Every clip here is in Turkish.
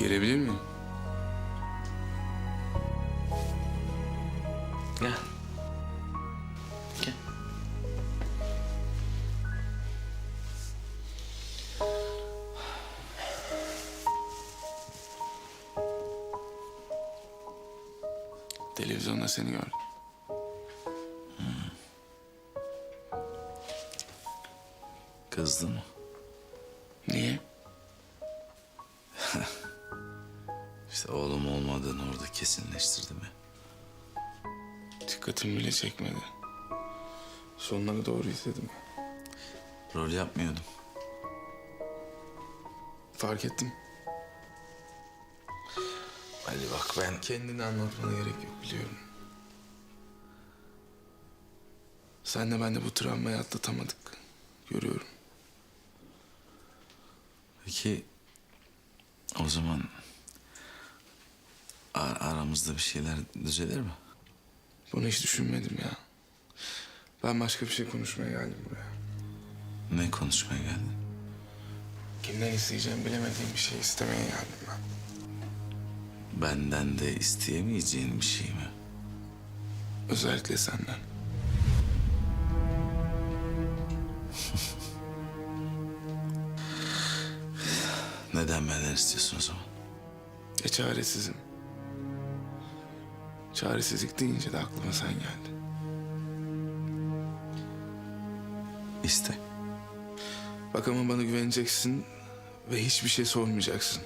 Gelebilir miyim? Gel. Gel. Televizyonda seni gördüm. Kızdı mı? Niye? İşte oğlum olmadığını orada kesinleştirdi mi? Dikkatimi bile çekmedi. Sonlara doğru izledim. Rol yapmıyordum. Fark ettim. Ali bak ben... Kendini anlatmana gerek yok biliyorum. Senle ben de bu travmayı atlatamadık. Görüyorum. Peki o zaman aramızda bir şeyler düzelir mi? Bunu hiç düşünmedim ya. Ben başka bir şey konuşmaya geldim buraya. Ne konuşmaya geldin? Kimden isteyeceğim bilemediğim bir şey istemeye geldim ben. Benden de isteyemeyeceğin bir şey mi? Özellikle senden. Neden benden istiyorsun o zaman? E çaresizim. Çaresizlik deyince de aklıma sen geldin. İste. Bak ama bana güveneceksin ve hiçbir şey sormayacaksın.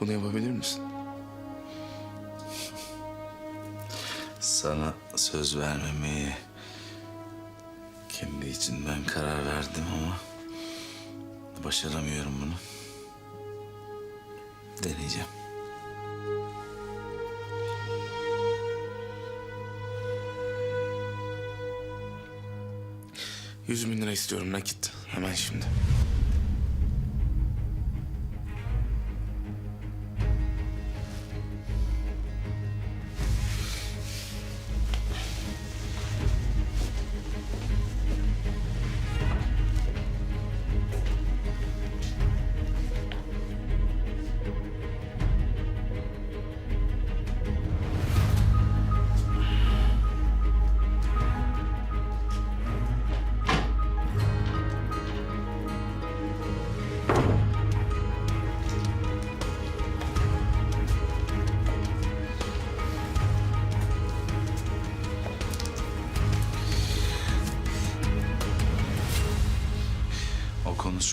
Bunu yapabilir misin? Sana söz vermemeye kendi için ben karar verdim ama başaramıyorum bunu. Deneyeceğim. Yüz bin lira istiyorum nakit. Hemen şimdi.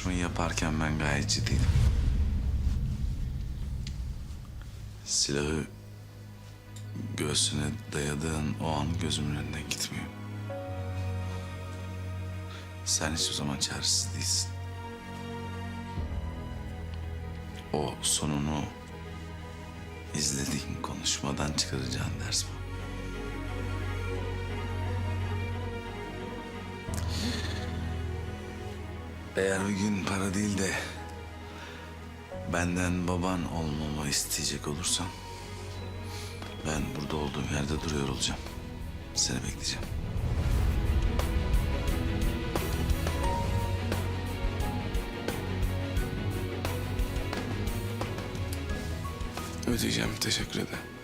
Konuşmayı yaparken ben gayet ciddiydim. Silahı göğsüne dayadığın o an gözümün önünden gitmiyor. Sen hiçbir zaman çaresiz değilsin. O sonunu izlediğin konuşmadan çıkaracağın ders bu. Eğer bir gün para değil de benden baban olmamı isteyecek olursan ben burada olduğum yerde duruyor olacağım. Seni bekleyeceğim. Ödeyeceğim. Teşekkür ederim.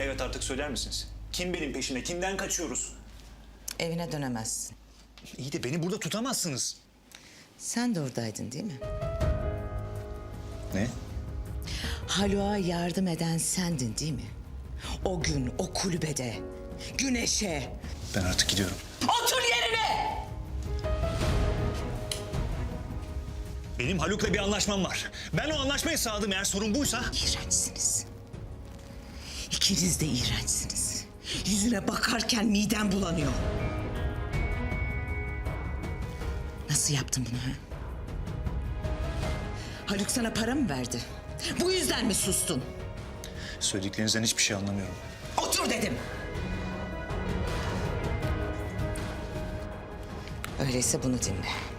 Evet artık söyler misiniz? Kim benim peşinde? Kimden kaçıyoruz? Evine dönemezsin. İyi de beni burada tutamazsınız. Sen de oradaydın değil mi? Ne? Haluk'a yardım eden sendin değil mi? O gün o kulübede, güneşe. Ben artık gidiyorum. Otur yerine! Benim Haluk'la bir anlaşmam var. Ben o anlaşmayı sağladım eğer sorun buysa. İğrençsiniz. İkiniz de iğrençsiniz. Yüzüne bakarken midem bulanıyor. Nasıl yaptın bunu ha? Haluk sana para mı verdi? Bu yüzden mi sustun? Söylediklerinizden hiçbir şey anlamıyorum. Otur dedim. Öyleyse bunu dinle.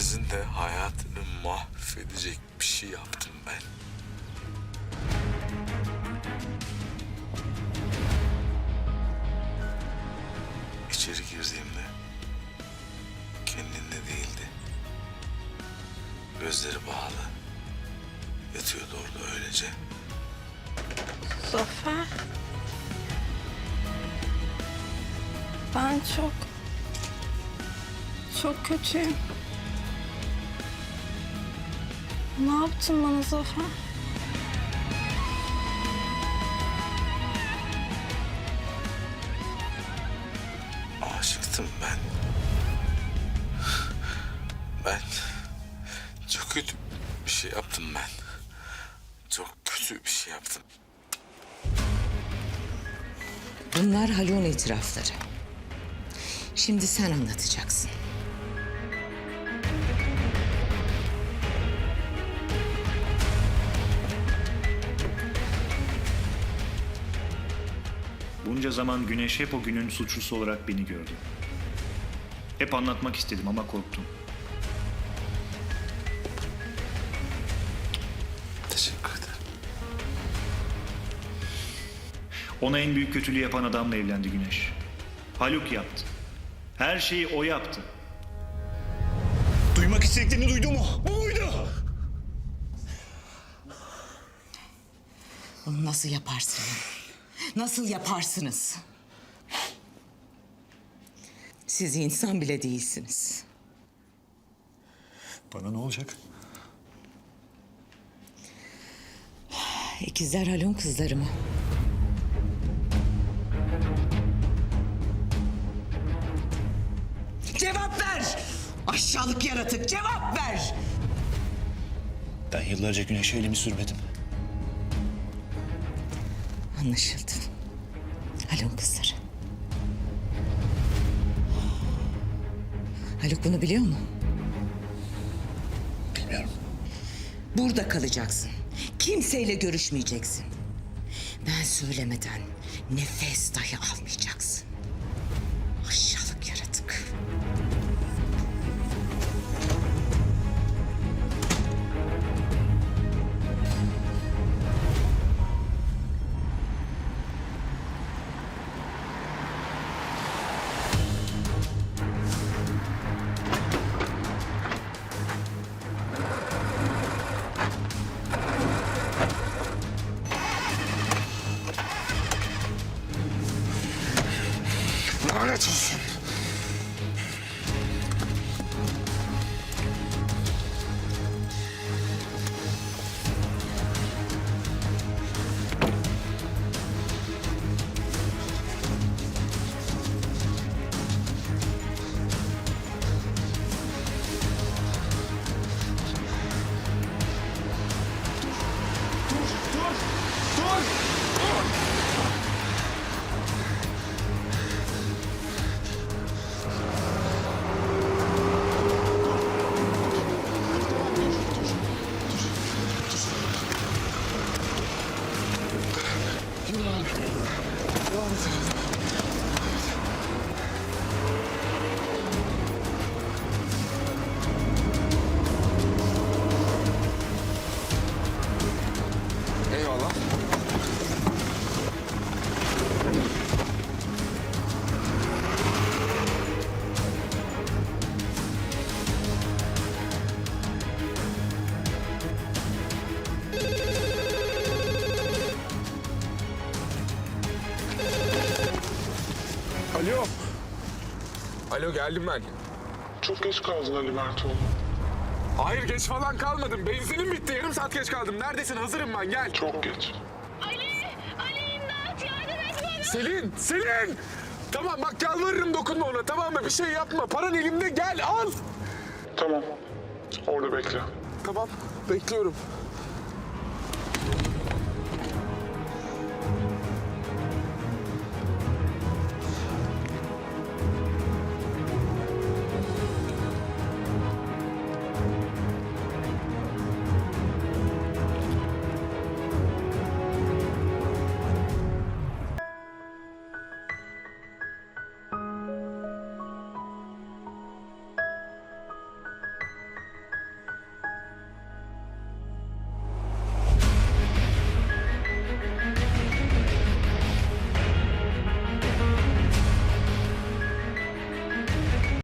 İkimizin de hayatını mahvedecek bir şey yaptım ben. İçeri girdiğimde kendinde değildi. Gözleri bağlı. Yatıyordu orada öylece. Zafer. Ben çok... Çok kötüyüm. Ne yaptın bana Zafer? Aşıktım ben. Ben çok kötü bir şey yaptım ben. Çok kötü bir şey yaptım. Bunlar Haluk'un itirafları. Şimdi sen anlatacaksın. Bunca zaman Güneş hep o günün suçlusu olarak beni gördü. Hep anlatmak istedim ama korktum. Teşekkür ederim. Ona en büyük kötülüğü yapan adamla evlendi Güneş. Haluk yaptı. Her şeyi o yaptı. Duymak istediklerini duydu mu? Bu muydu? Bunu nasıl yaparsın? Nasıl yaparsınız? Siz insan bile değilsiniz. Bana ne olacak? İkizler Haluk'un kızları mı? Cevap ver! Aşağılık yaratık cevap ver! Ben yıllarca Güneş'e elimi sürmedim. Anlaşıldı. Haluk'un kızları. Haluk bunu biliyor mu? Bilmiyorum. Burada kalacaksın. Kimseyle görüşmeyeceksin. Ben söylemeden nefes dahi almayacaksın. Lanet Alo geldim ben. Çok geç kaldın Ali Mertoğlu. Hayır geç falan kalmadım. Benzinim bitti. Yarım saat geç kaldım. Neredesin? Hazırım ben. Gel. Çok geç. Ali! Ali imdat yardım et bana! Selin! Selin! Tamam bak yalvarırım dokunma ona tamam mı? Bir şey yapma. Paran elimde gel al. Tamam. Orada bekle. Tamam bekliyorum.